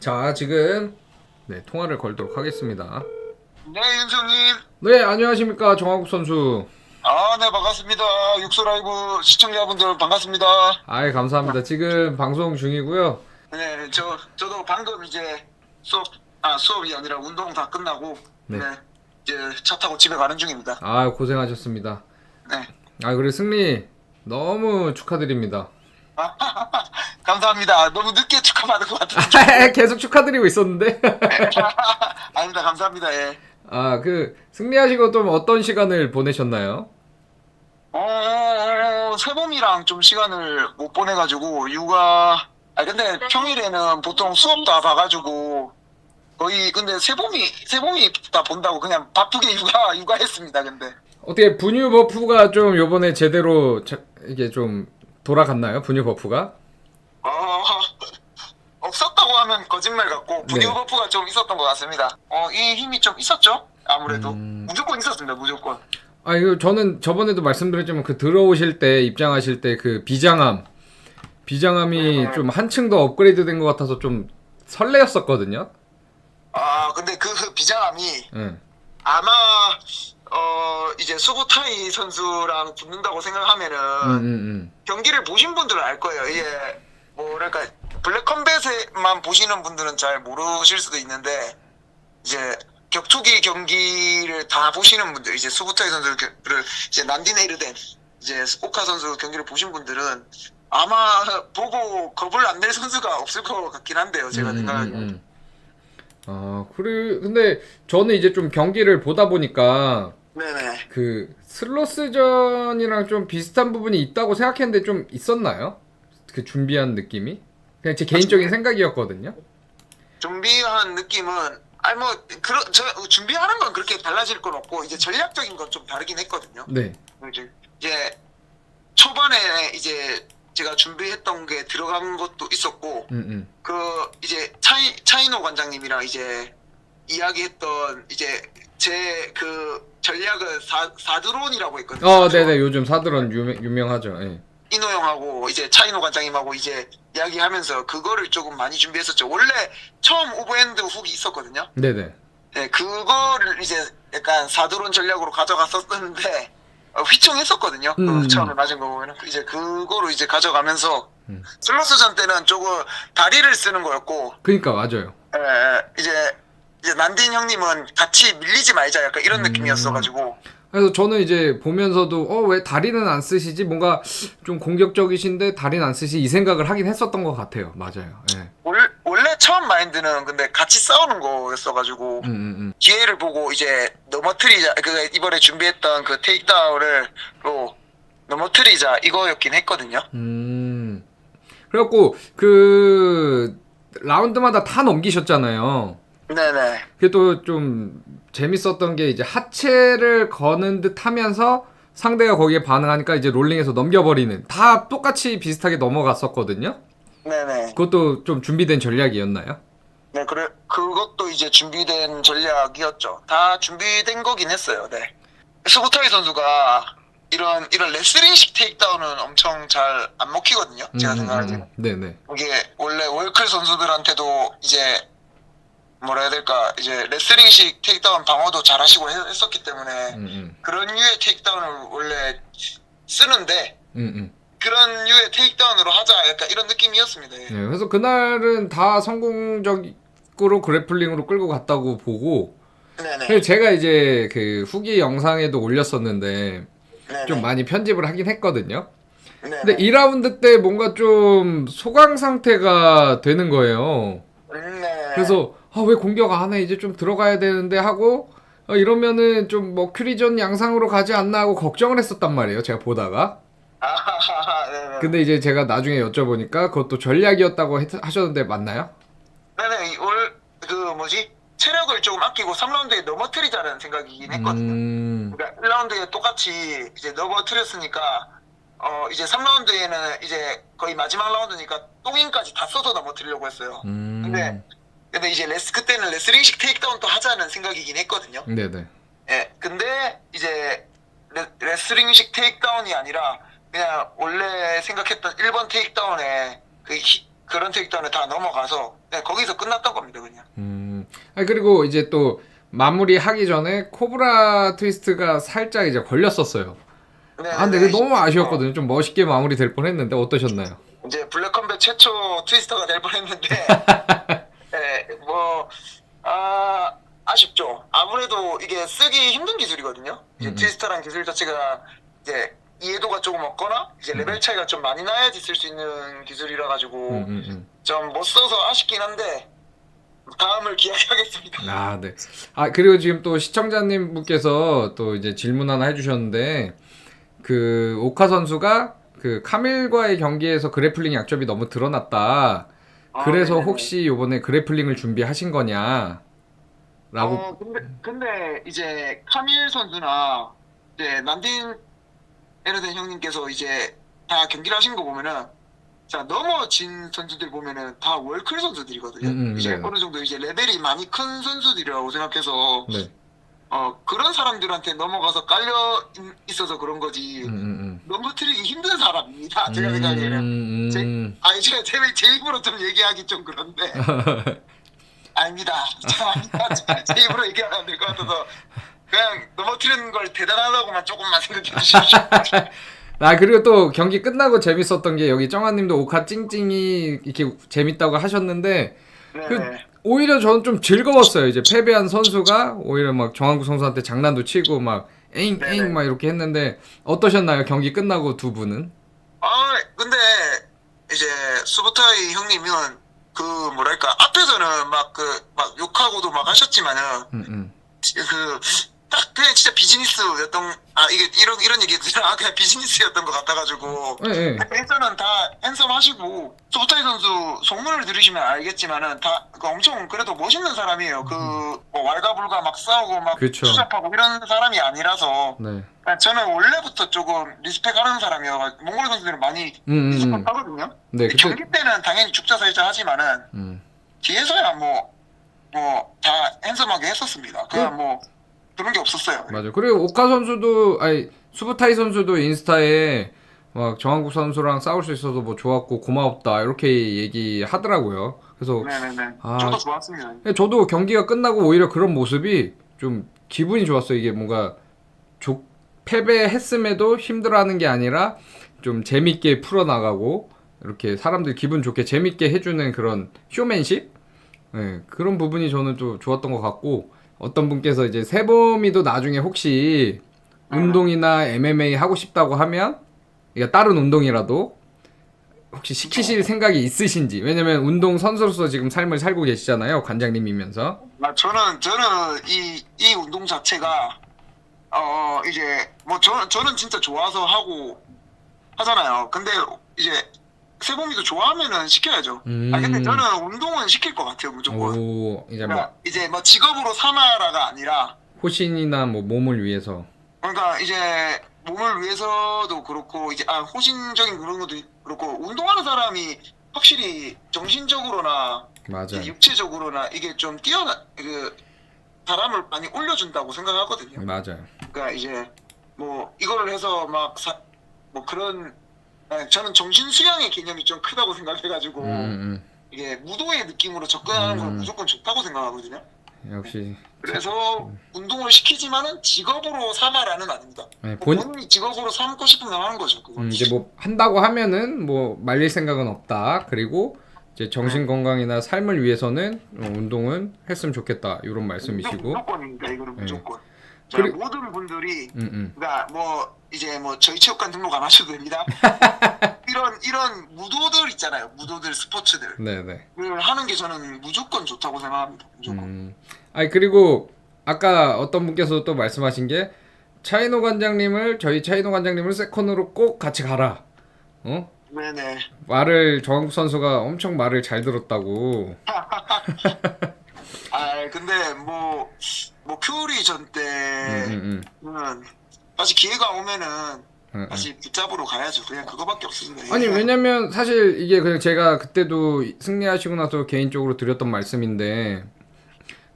자, 지금 네, 통화를 걸도록 하겠습니다. 네, 윤성님. 네, 안녕하십니까. 정하국 선수. 아, 네, 반갑습니다. 육소 라이브 시청자분들 반갑습니다. 아이, 감사합니다. 지금 방송 중이고요. 네, 저, 저도 방금 이제 수업, 아, 수업이 아니라 운동 다 끝나고, 네. 네. 이제 차 타고 집에 가는 중입니다. 아, 고생하셨습니다. 네. 아, 그래 승리 너무 축하드립니다. 감사합니다. 너무 늦게 축하받은 것 같은데. 계속 축하드리고 있었는데. 아닙니다. 감사합니다. 예. 아, 그 승리하시고 좀 어떤 시간을 보내셨나요? 어, 세범이랑 좀 시간을 못 보내가지고, 육아, 아, 근데 평일에는 보통 수업 다 봐가지고, 거의, 근데 세범이, 세범이 다 본다고 그냥 바쁘게 육아, 육아했습니다, 근데. 어떻게 분유 버프가 좀 요번에 제대로 자- 이게 좀 돌아갔나요? 분유 버프가? 어, 없었다고 하면 거짓말 같고, 분유 네. 버프가 좀 있었던 것 같습니다. 어, 이 힘이 좀 있었죠? 아무래도. 음. 무조건 있었습니다, 무조건. 아, 이거 저는 저번에도 말씀드렸지만 그 들어오실 때 입장하실 때 그 비장함 비장함이 음. 좀 한층 더 업그레이드 된 것 같아서 좀 설레었었거든요. 아, 근데 그 비장함이 예. 아마, 어, 이제 수부타이 선수랑 붙는다고 생각하면은, 음, 음, 음. 경기를 보신 분들은 알 거예요. 이게 뭐랄까 블랙 컴뱃만 보시는 분들은 잘 모르실 수도 있는데 이제 격투기 경기를 다 보시는 분들 이제 수부타이 선수를 이제 난디네이르된 이제 오카 선수 경기를 보신 분들은 아마 보고 겁을 안 낼 선수가 없을 것 같긴 한데요. 제가 음, 생각하기에. 음, 음. 아, 그래 근데 저는 이제 좀 경기를 보다 보니까 네네. 그 슬로스전이랑 좀 비슷한 부분이 있다고 생각했는데 좀 있었나요? 그 준비한 느낌이? 그냥 제 개인적인 생각이었거든요. 준비한 느낌은 아니 뭐 그런 저 준비하는 건 그렇게 달라질 건 없고 이제 전략적인 건 좀 다르긴 했거든요. 네. 이제, 이제 초반에 이제 제가 준비했던 게 들어간 것도 있었고 음, 음. 그 이제 차이 차이노 관장님이랑 이제 이야기했던 이제 제 그 전략은 사 사드론이라고 있거든요. 어, 네네. 요즘 사드론 유명, 유명하죠. 예. 이노 형하고 이제 차이노 관장님하고 이제 이야기하면서 그거를 조금 많이 준비했었죠. 원래 처음 오버핸드 훅이 있었거든요. 네네. 네, 그거를 이제 약간 사드론 전략으로 가져갔었는데 어, 휘청했었거든요. 음. 그 처음에 맞은 거 보면 이제 그거로 이제 가져가면서 음. 슬로스전 때는 조금 다리를 쓰는 거였고 그니까 맞아요. 에, 이제 이제 난딘 형님은 같이 밀리지 말자 약간 이런 음. 느낌이었어가지고 그래서 저는 이제 보면서도 어 왜 다리는 안 쓰시지? 뭔가 좀 공격적이신데 다리는 안 쓰시 이 생각을 하긴 했었던 것 같아요. 맞아요. 예. 월- 원래 처음 마인드는 근데 같이 싸우는 거였어가지고 음, 음, 음. 기회를 보고 이제 넘어뜨리자 그 이번에 준비했던 그 테이크다운을 로 넘어뜨리자 이거였긴 했거든요. 음. 그래갖고 그 라운드마다 다 넘기셨잖아요. 네네. 그게 또 좀 재밌었던 게 이제 하체를 거는 듯 하면서 상대가 거기에 반응하니까 이제 롤링해서 넘겨버리는 다 똑같이 비슷하게 넘어갔었거든요. 네네. 그것도 좀 준비된 전략이었나요? 네, 그래, 그것도 이제 준비된 전략이었죠. 다 준비된 거긴 했어요, 네. 스고타이 선수가 이런, 이런 레슬링식 테이크다운은 엄청 잘 안 먹히거든요. 제가 생각하기에. 네네. 이게 원래 월클 선수들한테도 이제 뭐라 해야 될까, 이제 레슬링식 테이크다운 방어도 잘 하시고 했- 했었기 때문에 음, 음, 그런 류의 테이크다운을 원래 쓰는데 음, 음. 그런 류의 테이크다운으로 하자 약간 이런 느낌이었습니다. 예. 네, 그래서 그날은 다 성공적으로 그래플링으로 끌고 갔다고 보고 네네. 제가 이제 그 후기 영상에도 올렸었는데 네네. 좀 많이 편집을 하긴 했거든요. 네네. 근데 2라운드 때 뭔가 좀 소강 상태가 되는 거예요. 음, 네. 그래서 아, 왜 공격 안 해? 이제 좀 들어가야 되는데 하고 어, 이러면은 좀 뭐 큐리전 양상으로 가지 않나 하고 걱정을 했었단 말이에요. 제가 보다가. 아하하하, 네네. 근데 이제 제가 나중에 여쭤보니까 그것도 전략이었다고 했- 하셨는데 맞나요? 네네, 올, 그, 뭐지? 체력을 조금 아끼고 3라운드에 넘어뜨리자는 생각이긴 했거든요. 음. 그러니까 1라운드에 똑같이 이제 넘어뜨렸으니까, 어, 이제 3라운드에는 이제 거의 마지막 라운드니까 똥인까지 다 써서 넘어뜨리려고 했어요. 음. 근데, 근데 이제 레스, 그때는 레슬링식 테이크다운도 하자는 생각이긴 했거든요. 네네. 예, 근데 이제 레, 레슬링식 테이크다운이 아니라 그냥 원래 생각했던 1번 테이크다운에 그 히- 그런 테이크다운에 다 넘어가서 그냥 거기서 끝났던 것아 그리고 이제 또 마무리 하기 전에 코브라 트위스트가 살짝 이제 걸렸었어요. 네, 아 근데 네, 너무 어, 아쉬웠거든요. 좀 멋있게 마무리 될 뻔했는데 어떠셨나요? 이제 블랙컴뱃 최초 트위스터가 될 뻔했는데, 네, 뭐, 아, 아쉽죠. 아무래도 이게 쓰기 힘든 기술이거든요. 이제 음, 음. 트위스터란 기술 자체가 이제 이해도가 조금 없거나 이제 레벨 차이가 좀 많이 나야지 쓸 수 있는 기술이라 가지고 음, 음, 음. 좀 못 써서 아쉽긴 한데 다음을 기약하겠습니다. 아 네. 아 그리고 지금 또 시청자님 분께서 또 이제 질문 하나 해주셨는데 그 오카 선수가 그 카밀과의 경기에서 그래플링 약점이 너무 드러났다. 아, 그래서 네네네. 혹시 요번에 그래플링을 준비하신 거냐? 라고 어, 근데, 근데 이제 카밀 선수나 이제 난딘 에르덴 형님께서 이제 다 경기를 하신 거 보면은 자 넘어진 선수들 보면은 다 월클 선수들이거든요. 음, 음, 이제 네네. 어느 정도 이제 레벨이 많이 큰 선수들이라고 생각해서 네. 어 그런 사람들한테 넘어가서 깔려 있- 있어서 그런 거지 음, 음, 넘어뜨리기 힘든 사람입니다. 음. 제가 생각에는. 음, 음. 아 이제 제, 제 입으로 좀 얘기하기 좀 그런데 아닙니다. 제가. 제가 제 입으로 얘기하면 안 될 것 같아서 그냥 넘어뜨리는 걸 대단하다고만 조금만 생각해 주십시오. 아 그리고 또 경기 끝나고 재밌었던 게 여기 정아님도 오카 찡찡이 이렇게 재밌다고 하셨는데 네네. 오히려 저는 좀 즐거웠어요. 이제 패배한 선수가 오히려 막 정한구 선수한테 장난도 치고 막 에잉. 에잉 막 이렇게 했는데 어떠셨나요? 경기 끝나고 두 분은? 아 근데 이제 수보타이 형님은 그 뭐랄까 앞에서는 막 그막 욕하고도 막 하셨지만은 음, 음. 그 딱 그냥 진짜 비즈니스였던 아 이게 이런 이런 얘기 아 그냥 비즈니스였던 것 같아가지고 예, 예. 일단은 다 핸섬하시고 소타이 선수 소문을 들으시면 알겠지만은 다그 엄청 그래도 멋있는 사람이에요. 그 뭐 왈가불가 막 싸우고 막 그쵸. 추잡하고 이런 사람이 아니라서 네. 저는 원래부터 조금 리스펙하는 사람이어서 몽골 선수들은 많이 음, 음, 음. 리스펙하거든요. 네, 그때 경기 때는 당연히 죽자살자 하지만은 음. 뒤에서야 뭐 뭐 다 핸섬하게 했었습니다. 그냥 뭐 그런 게 없었어요. 맞아. 그리고 오카 선수도 아니 수부타이 선수도 인스타에 막 정한국 선수랑 싸울 수 있어서 뭐 좋았고 고마웠다 이렇게 얘기하더라고요. 그래서 네네네. 아. 저도 좋았습니다. 저도 경기가 끝나고 오히려 그런 모습이 좀 기분이 좋았어요. 이게 뭔가 조, 패배했음에도 힘들어하는 게 아니라 좀 재밌게 풀어나가고 이렇게 사람들 기분 좋게 재밌게 해주는 그런 쇼맨십 네, 그런 부분이 저는 좀 좋았던 것 같고 어떤 분께서 이제 세범이도 나중에 혹시 운동이나 MMA 하고 싶다고 하면 그러니까 다른 운동이라도 혹시 시키실 생각이 있으신지. 왜냐면 운동 선수로서 지금 삶을 살고 계시잖아요 관장님이면서. 아, 저는 저는 이 이 운동 자체가 어 이제 뭐 저, 저는 진짜 좋아서 하고 하잖아요. 근데 이제 세범이도 좋아하면은 시켜야죠. 음. 아 근데 저는 운동은 시킬 것 같아요 무조건. 오 이제 뭐 그러니까 이제 뭐 직업으로 삼아라가 아니라 호신이나 뭐 몸을 위해서 그러니까 이제 몸을 위해서도 그렇고 이제 아 호신적인 그런 것도 그렇고 운동하는 사람이 확실히 정신적으로나 맞아 이제 육체적으로나 이게 좀 뛰어나 그 사람을 많이 올려준다고 생각하거든요. 맞아요 그러니까 이제 뭐 이걸 해서 막 뭐 그런 아, 저는 정신 수양의 개념이 좀 크다고 생각해가지고 음, 음, 이게 무도의 느낌으로 접근하는 건 음. 무조건 좋다고 생각하거든요. 음. 역시 그래서 운동을 시키지만은 직업으로 삼아라는 아닙니다. 네, 본... 본 본인이 직업으로 삼고 싶으면 하는 거죠. 그건. 음, 이제 뭐 한다고 하면은 뭐 말릴 생각은 없다 그리고 이제 정신 건강이나 삶을 위해서는 어, 운동은 했으면 좋겠다 이런 말씀이시고 무조건입니다. 이거는 네. 무조건. 자, 그리고- 모든 분들이 음, 음. 그러니까 뭐 이제 뭐 저희 체육관 등록 안 하셔도 됩니다. 이런 이런 무도들 있잖아요. 무도들 스포츠들 네네 을 하는 게 저는 무조건 좋다고 생각합니다. 무조건. 음. 아니 그리고 아까 어떤 분께서 또 말씀하신 게 차이노 관장님을 저희 차이노 관장님을 세컨으로 꼭 같이 가라. 어? 네네. 말을 정한국 선수가 엄청 말을 잘 들었다고. 아 근데 뭐 뭐 큐리 전 음, 때는 음, 다시 기회가 오면은 음. 음, 음. 다시 붙잡으러 가야죠. 그냥 그거밖에 없습니다. 아니 왜냐면 사실 이게 그냥 제가 그때도 승리하시고 나서 개인적으로 드렸던 말씀인데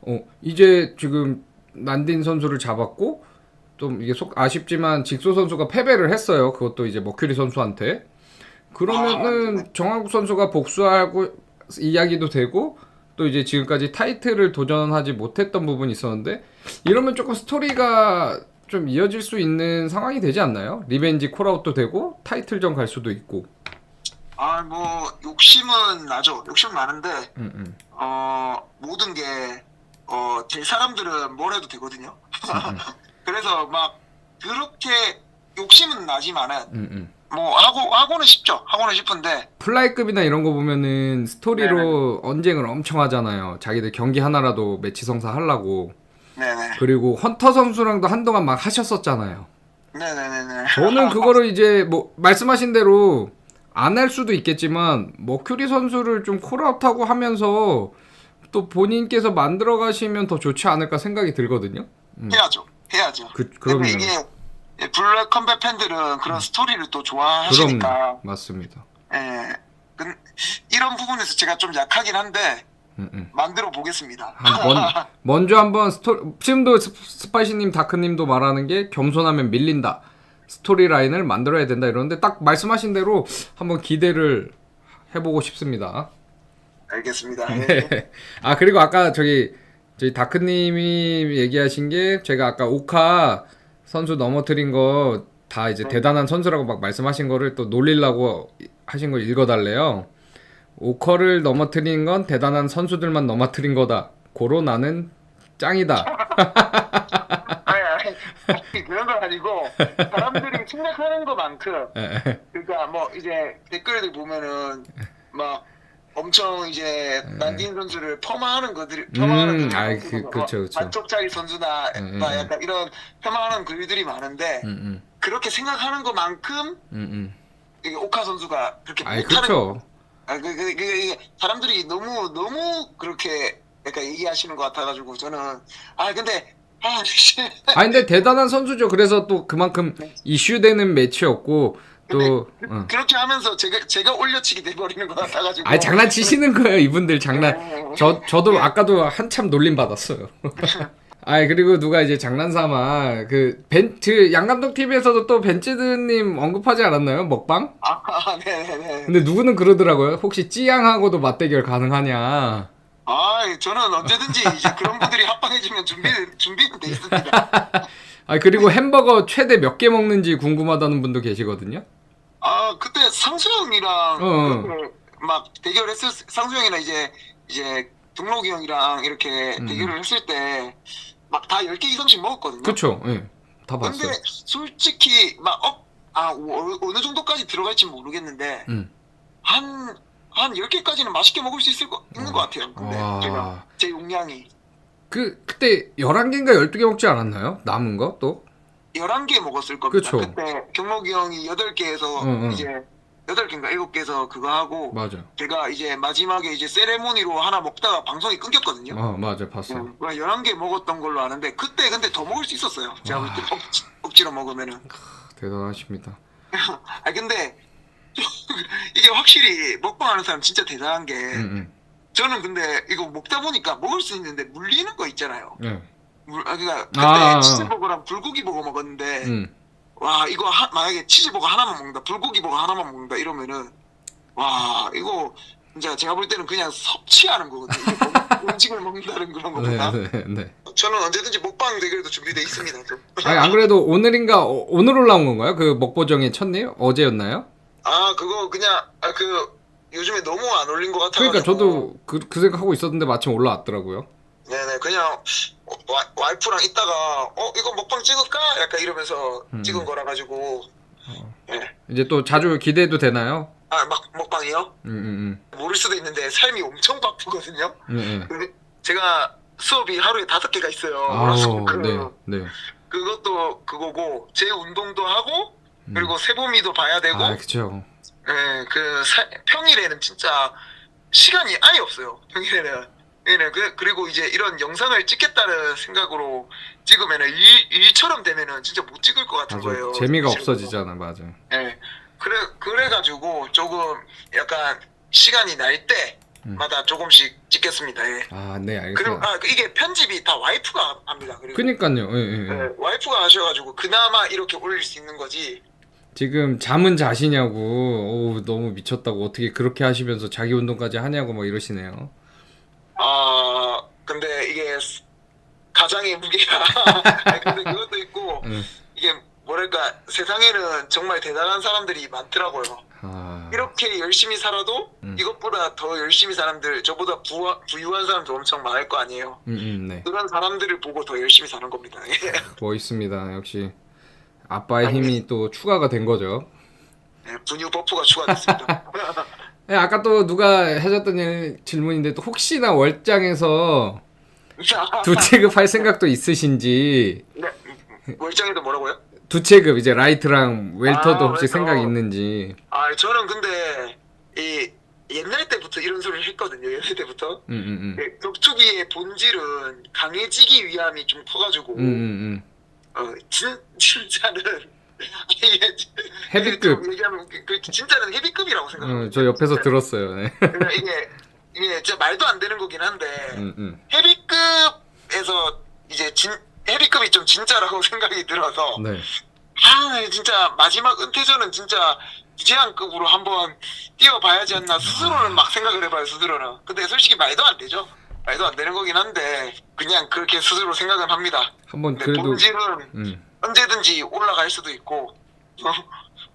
어 이제 지금 난딘 선수를 잡았고 좀 이게 속 아쉽지만 직소 선수가 패배를 했어요. 그것도 이제 머큐리 선수한테. 그러면은 정한국 선수가 복수하고 이야기도 되고 또 이제 지금까지 타이틀을 도전하지 못했던 부분이 있었는데 이러면 조금 스토리가 좀 이어질 수 있는 상황이 되지 않나요? 리벤지 콜아웃도 되고 타이틀전 갈 수도 있고. 아 뭐 욕심은 나죠. 욕심 많은데 음, 음, 어 모든 게어될 사람들은 뭘 해도 되거든요. 그래서 막 그렇게 욕심은 나지만은 음, 음. 뭐 하고 하고는 싶죠. 하고는 싶은데 플라이급이나 이런 거 보면은 스토리로 언쟁을 엄청 하잖아요. 자기들 경기 하나라도 매치 성사 하려고. 네네 그리고 헌터 선수랑도 한동안 막 하셨었잖아요. 네네네네. 저는 그거를 이제 뭐 말씀하신 대로 안 할 수도 있겠지만 머큐리 선수를 좀 콜아웃하고 하면서 또 본인께서 만들어 가시면 더 좋지 않을까 생각이 들거든요. 음. 해야죠. 해야죠. 그 근데 그럼요. 이게 예, 블랙 컴뱃 팬들은 그런 스토리를 또 좋아하시니까 그럼요. 맞습니다. 예. 근- 이런 부분에서 제가 좀 약하긴 한데 음, 음. 만들어 보겠습니다. 한 먼, 먼저 한번 스토 지금도 스- 스파이시님 다크님도 말하는 게 겸손하면 밀린다 스토리 라인을 만들어야 된다 이러는데 딱 말씀하신 대로 한번 기대를 해보고 싶습니다. 알겠습니다. 예. 네. 아 그리고 아까 저기 저희 다크님이 얘기하신 게 제가 아까 오카 선수 넘어뜨린 거 다 이제 네. 대단한 선수라고 막 말씀하신 거를 또 놀리려고 하신 걸 읽어달래요. 오커를 넘어뜨린 건 대단한 선수들만 넘어뜨린 거다. 고로 나는 짱이다. 아니, 아니, 아니, 그런 건 아니고 사람들이 생각하는 것만큼 예, 그러니까 뭐 이제 댓글들 보면은 막 엄청 이제 난딘 선수를 폄하하는 것들이 폄하하는 음, 아이, 그- 뭐 그쵸, 그쵸. 반쪽짜리 선수나 음, 막 음, 약간 이런 폄하하는 글들이 많은데 음, 음, 그렇게 생각하는 것만큼 음, 음. 이게 오카 선수가 그렇게 아이 못하는. 아, 그, 그, 그, 이게 사람들이 너무, 너무 그렇게 약간 얘기하시는 것 같아가지고, 저는, 아, 근데, 아, 씨. 아 근데 대단한 선수죠. 그래서 또 그만큼 네. 이슈되는 매치였고 또. 어. 그렇게 하면서 제가, 제가 올려치기 돼버리는 것 같아가지고. 아 장난치시는 거예요 이분들 장난. 네. 저 저도 아까도 한참 놀림 받았어요. 아 그리고 누가 이제 장난삼아 그 벤츠 양 감독 TV에서도 또 벤츠드님 언급하지 않았나요 먹방? 아, 아, 네네네. 근데 누구는 그러더라고요. 혹시 찌양하고도 맞대결 가능하냐? 아, 저는 언제든지 이제 그런 분들이 합방해주면 준비, 준비는 돼 있습니다. 아 그리고 햄버거 최대 몇 개 먹는지 궁금하다는 분도 계시거든요. 아, 그때 상수 형이랑 어. 그렇게 막 대결했을, 상수 형이랑 이제, 이제, 등록이 형이랑 이렇게 음. 대결을 했을 때, 막 다 10개 이상씩 먹었거든요. 그쵸? 예. 다 봤어요. 근데 솔직히 막 어, 아 어, 어느 정도까지 들어갈지 모르겠는데 음. 한 한 10개까지는 맛있게 먹을 수 있을 거 있는 것 같아요. 근데 제가 와. 제 용량이 그 그때 11개인가 12개 먹지 않았나요? 남은 거 또? 11개 먹었을 겁니다. 그쵸. 그때 경록이 형이 8개에서 응, 응. 이제 8개인가 7개에서 그거 하고 맞아. 제가 이제 마지막에 이제 세레모니로 하나 먹다가 방송이 끊겼거든요. 어 맞아 봤어. 응, 11개 먹었던 걸로 아는데 그때 근데 더 먹을 수 있었어요. 제가 볼때 억지, 억지로 먹으면은. 대단하십니다. 아 근데 이게 확실히 먹방하는 사람 진짜 대단한 게 응, 저는 근데 이거 먹다 보니까 먹을 수 있는데 물리는 거 있잖아요. 응. 예. 물, 아, 그러니까 그때 아, 아. 치즈버거랑 불고기 버거 먹었는데 응. 와 이거 하, 만약에 치즈버거 하나만 먹는다 불고기버거 하나만 먹는다 이러면은 와 이거 진짜 제가 볼 때는 그냥 섭취하는 거거든요. 먹- 음식을 먹는다는 그런 거보다 네, 네, 네. 저는 언제든지 먹방 대결도 준비돼 있습니다. 좀. 아니 안 그래도 오늘인가 어, 오늘 올라온 건가요? 그 먹보정의 첫နေ့ 어제였나요? 아 그거 그냥 아, 그 요즘에 너무 안 올린 것 같아가지고 그러니까 저도 그, 그 생각하고 있었는데 마침 올라왔더라고요. 네네 그냥 와, 와이프랑 있다가 어 이거 먹방 찍을까 약간 이러면서 음. 찍은 거라 가지고 네. 이제 또 자주 기대해도 되나요? 아 막 먹방이요? 응, 응, 모를 수도 있는데 삶이 엄청 바쁘거든요. 네. 그- 제가 수업이 하루에 다섯 개가 있어요. 아우, 월화수목 네, 네. 그것도 그거고 제 운동도 하고 음. 그리고 세보미도 봐야 되고 아, 그쵸. 예, 그 사- 평일에는 진짜 시간이 아예 없어요. 평일에는. 예, 그, 그리고 이제 이런 영상을 찍겠다는 생각으로 찍으면은 일, 일처럼 되면은 진짜 못 찍을 것 같은 맞아. 거예요. 재미가. 없어지잖아, 맞아. 예. 그래, 그래가지고 조금 약간 시간이 날 때마다 조금씩 찍겠습니다. 예. 아, 네, 그리고, 알겠습니다. 아, 그 이게 편집이 다 와이프가 합니다. 그리고. 그니까요. 예, 예, 예. 예, 와이프가 하셔가지고 그나마 이렇게 올릴 수 있는 거지. 지금 잠은 자시냐고, 오, 너무 미쳤다고 어떻게 그렇게 하시면서 자기 운동까지 하냐고 막 이러시네요. 아 근데 이게 가장의 무게가 아니, 근데 그것도 있고 응. 이게 뭐랄까 세상에는 정말 대단한 사람들이 많더라고요. 아, 이렇게 열심히 살아도 음. 이것보다 더 열심히 사람들 저보다 부하, 부유한 사람도 엄청 많을 거 아니에요. 음, 음, 네. 그런 사람들을 보고 더 열심히 사는 겁니다. 예. 멋있습니다. 역시 아빠의 힘이 또 추가가 된 거죠. 네, 분유 버프가 추가됐습니다. 네, 아까 또 누가 해줬던 일- 질문인데 또 혹시나 월장에서 두 체급 할 생각도 있으신지 네, 월장에도 뭐라고요? 두 체급 이제 라이트랑 웰터도 아, 혹시 웰터. 생각 있는지. 아 저는 근데 이 옛날 때부터 이런 소리를 했거든요. 옛날 때부터 음, 음, 네, 격투기의 본질은 강해지기 위함이 좀 커가지고 음, 음, 음. 어, 진, 진짜는 이게 헤비급. 좀 얘기하면 그, 그 진짜는 헤비급이라고 생각해요. 어, 저 옆에서 들었어요. 네. 그러니까 이게 이게 진짜 말도 안 되는 거긴 한데 음, 음. 헤비급에서 이제 진 헤비급이 좀 진짜라고 생각이 들어서 네. 아 진짜 마지막 은퇴전은 진짜 무제한급으로 한번 뛰어봐야지 않나 스스로는 막 생각을 해봐요 스스로는 근데 솔직히 말도 안 되죠 말도 안 되는 거긴 한데 그냥 그렇게 스스로 생각은 합니다 한번 근데 그래도 본질은 음. 언제든지 올라갈 수도 있고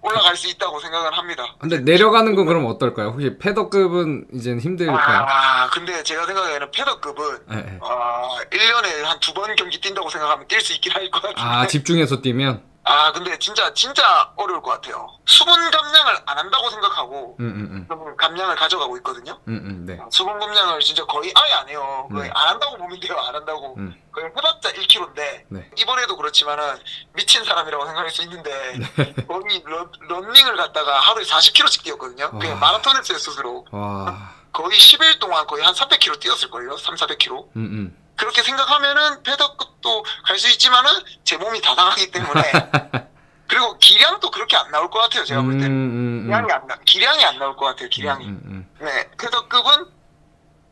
올라갈 수 있다고 생각은 합니다 근데 내려가는 건 그럼 어떨까요? 혹시 패더급은 이제 힘들까요? 아 근데 제가 생각에는 패더급은 네, 네. 아 1년에 한 두 번 경기 뛴다고 생각하면 뛸 수 있긴 할 것 같은데 아, 집중해서 뛰면 아 근데 진짜 진짜 어려울 것 같아요. 수분 감량을 안 한다고 생각하고 음, 음, 음. 수분 감량을 가져가고 있거든요. 음, 음, 네. 수분 감량을 진짜 거의 아예 안 해요. 거의 네. 안 한다고 보면 돼요. 안 한다고. 음. 거의 해봤자 1kg인데 네. 이번에도 그렇지만은 미친 사람이라고 생각할 수 있는데 거의 런, 런닝을 갔다가 하루에 40km씩 뛰었거든요. 그냥 와. 마라톤 했어요 스스로. 와. 거의 10일 동안 거의 한 300km 뛰었을걸요. 3, 400km. 음, 음. 그렇게 생각하면은 패더 급도 갈수 있지만은 제 몸이 다 당하기 때문에 그리고 기량도 그렇게 안 나올 것 같아요 제가 볼 음, 때는 음, 음. 기량이 안 나, 기량이 안 나올 것 같아요 기량이 음, 음, 음. 네 패더급은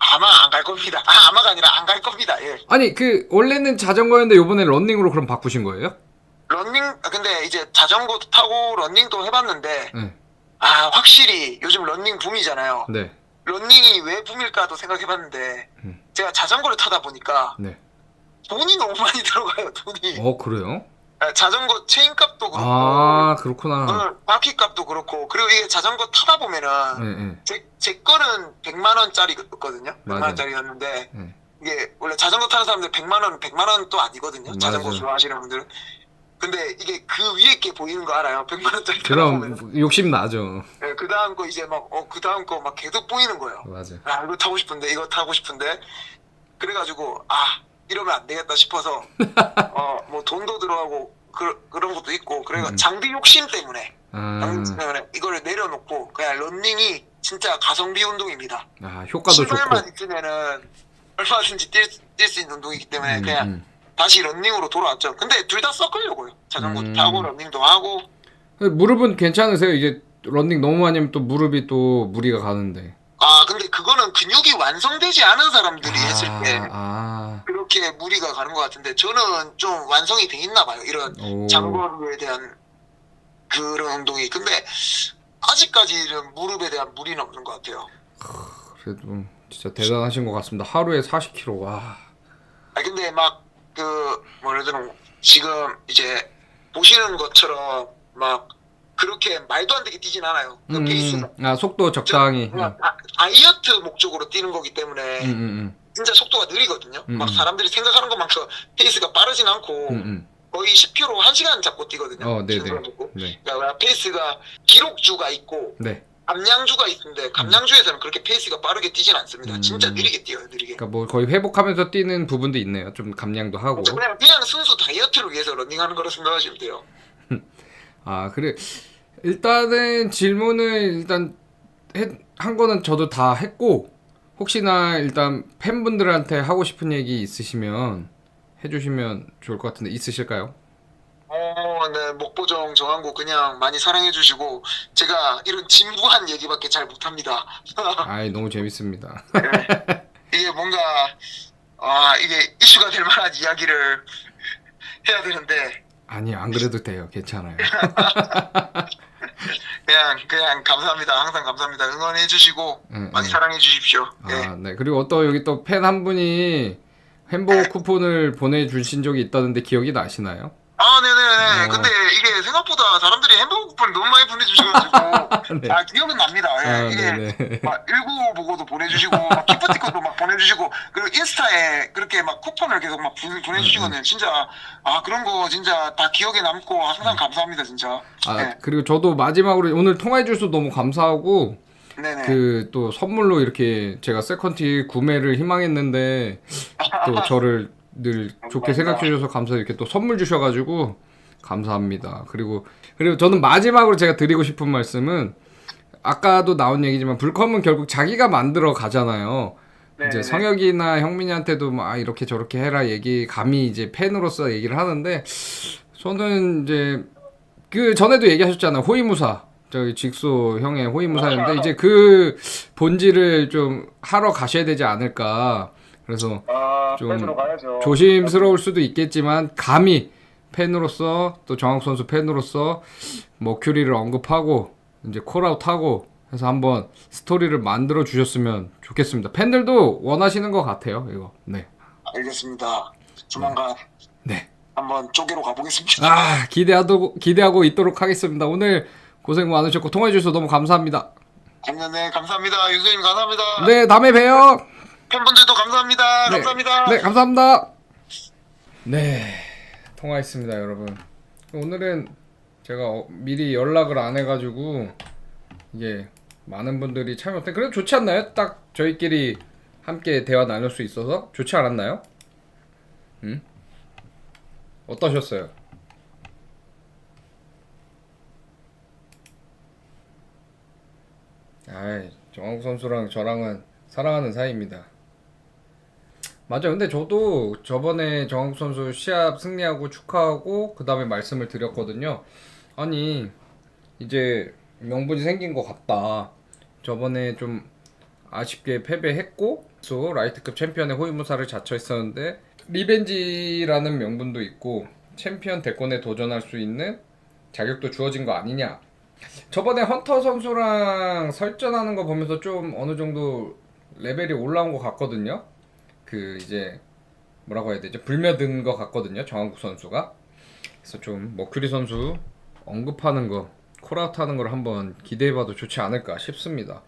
아마 안 갈 겁니다 아 아마가 아니라 안 갈 겁니다 예 아니, 그 원래는 자전거였는데 요번에 런닝으로 그럼 바꾸신 거예요? 런닝 아, 근데 이제 자전거 타고 런닝도 해봤는데 네. 아 확실히 요즘 런닝 붐이잖아요 네. 런닝이 왜 붐일까도 생각해봤는데 음. 제가 자전거를 타다 보니까 네. 돈이 너무 많이 들어가요 돈이 어, 그래요? 아, 자전거 체인값도 그렇고 아, 그렇구나. 어, 바퀴 값도 그렇고 그리고 이게 자전거 타다 보면은 네, 네. 제, 제 거는 100만 원짜리였거든요. 100만 맞아요. 원짜리였는데 네. 이게 원래 자전거 타는 사람들 100만 원, 100만 원 또 아니거든요. 자전거 맞아요. 좋아하시는 분들은. 근데 이게 그 위에 게 보이는 거 알아요? 100만 원짜리 타다 보면. 그럼 욕심 나죠. 네, 그 다음 거 이제 막, 어, 그 다음 거 막 계속 보이는 거예요. 맞아. 아, 이거 타고 싶은데, 이거 타고 싶은데. 그래가지고, 아, 이러면 안 되겠다 싶어서, 어, 뭐 돈도 들어가고, 그, 그런 것도 있고, 그래가 음. 장비 욕심 때문에. 아, 장비 때문에 이거를 내려놓고, 그냥 런닝이 진짜 가성비 운동입니다. 아 효과도 좋고. 신발만 있으면은 얼마든지 뛸 수 있는 운동이기 때문에 음, 그냥 음. 다시 런닝으로 돌아왔죠. 근데 둘 다 섞으려고요. 자전거 음. 타고 런닝도 하고. 무릎은 괜찮으세요? 이게 런닝 너무 많이 하면 또 무릎이 또 무리가 가는데. 아 근데 그거는 근육이 완성되지 않은 사람들이 했을 때 아, 그 렇게 무리가 가는 것 같은데 저는 좀 완성이 돼 있나 봐요. 이런 오. 장거리에 대한 그런 운동이. 근데 아직까지는 무릎에 대한 무리는 없는 것 같아요. 그래도 진짜 대단하신 것 같습니다. 하루에 40kg. 와. 아 근데 막그 뭐라 되나 지금 이제 보시는 것처럼 막 그렇게 말도 안 되게 뛰진 않아요. 그 음, 페이스가. 아 속도 적당히. 그냥 다- 다이어트 목적으로 뛰는 거기 때문에 음, 음, 진짜 속도가 느리거든요. 음, 막 음. 사람들이 생각하는 것만큼 페이스가 빠르진 않고 음, 음, 거의 10km 1시간 잡고 뛰거든요. 어, 네네. 10km 잡고. 음. 네, 그러니까 페이스가 기록주가 있고 네. 감량주가 있는데 감량주에서는 그렇게 페이스가 빠르게 뛰진 않습니다. 음. 진짜 느리게 뛰어요, 느리게. 그러니까 뭐 거의 회복하면서 뛰는 부분도 있네요. 좀 감량도 하고. 그냥 그냥 순수 다이어트를 위해서 런닝하는 거라 생각하시면 돼요. 아 그래. 일단은 질문을 일단 했, 한 거는 저도 다 했고 혹시나 일단 팬분들한테 하고 싶은 얘기 있으시면 해주시면 좋을 것 같은데 있으실까요? 어, 네, 목보정 정한고 그냥 많이 사랑해 주시고 제가 이런 진부한 얘기밖에 잘 못합니다. 아이 너무 재밌습니다. 이게 뭔가 아 이게 이슈가 될 만한 이야기를 해야 되는데 아니 안 그래도 돼요. 괜찮아요. 그냥 그냥 감사합니다. 항상 감사합니다. 응원해 주시고 응, 많이 응. 사랑해 주십시오. 예. 아, 네. 그리고 또 여기 또 팬 한 분이 햄버거 쿠폰을 보내주신 적이 있다는데 기억이 나시나요? 아, 네네네. 어. 근데 이게 생각보다 사람들이 햄버거 쿠폰 너무 많이 보내주셔가지고 네. 아 기억은 납니다. 예. 아, 이게 네네. 막 일구 보고도 보내주시고 막 기프티콘도 막 보내주시고 그리고 인스타에 그렇게 막 쿠폰을 계속 막 보- 음, 보내주시거든요. 진짜 아 그런 거 진짜 다 기억에 남고 항상 감사합니다 진짜. 아, 네. 그리고 저도 마지막으로 오늘 통화해 주셔서 너무 감사하고 네네. 그 또 선물로 이렇게 제가 세컨티 구매를 희망했는데 또 저를 늘 좋게 생각해 주셔서 감사 이렇게 또 선물 주셔 가지고 감사합니다. 그리고 그리고 저는 마지막으로 제가 드리고 싶은 말씀은 아까도 나온 얘기지만 불컴은 결국 자기가 만들어 가잖아요. 이제 네네. 성혁이나 형민이한테도 막 아, 이렇게 저렇게 해라 얘기 감히 이제 팬으로서 얘기를 하는데 저는 이제 그 전에도 얘기하셨잖아요 호위무사 저기 직소 형의 호위무사였는데 이제 그 본질을 좀 하러 가셔야 되지 않을까 그래서 아, 좀. 조심스러울 수도 있겠지만 감히 팬으로서 또 정학 선수 팬으로서 머큐리를 언급하고 이제 콜아웃하고 해서 한번 스토리를 만들어 주셨으면 좋겠습니다. 팬들도 원하시는 것 같아요. 이거. 네. 알겠습니다. 조만간 네. 한번 쪼개로 가보겠습니다. 아 기대하고 기대하고 있도록 하겠습니다. 오늘 고생 많으셨고 통화해 주셔서 너무 감사합니다. 네, 감사합니다. 윤수님 감사합니다. 네 다음에 봬요. 팬분들도 감사합니다. 네. 감사합니다. 네 감사합니다. 네 통화했습니다 여러분. 오늘은 제가 어, 미리 연락을 안 해가지고 이게 많은 분들이 참여했대. 그래도 좋지 않나요? 딱 저희끼리 함께 대화 나눌 수 있어서 좋지 않았나요? 음? 어떠셨어요? 아이 정한국 선수랑 저랑은 사랑하는 사이입니다. 맞아. 근데 저도 저번에 정한국 선수 시합 승리하고 축하하고 그 다음에 말씀을 드렸거든요. 아니 이제 명분이 생긴 것 같다. 저번에 좀 아쉽게 패배했고 또 라이트급 챔피언의 호위무사를 자처했었는데 리벤지라는 명분도 있고 챔피언 대권에 도전할 수 있는 자격도 주어진 거 아니냐. 저번에 헌터 선수랑 설전하는 거 보면서 좀 어느 정도 레벨이 올라온 것 같거든요. 그 이제 뭐라고 해야 되죠? 불며든 것 같거든요. 정한국 선수가. 그래서 좀 머큐리 선수 언급하는 거, 콜아웃 하는 걸 한번 기대해봐도 좋지 않을까 싶습니다.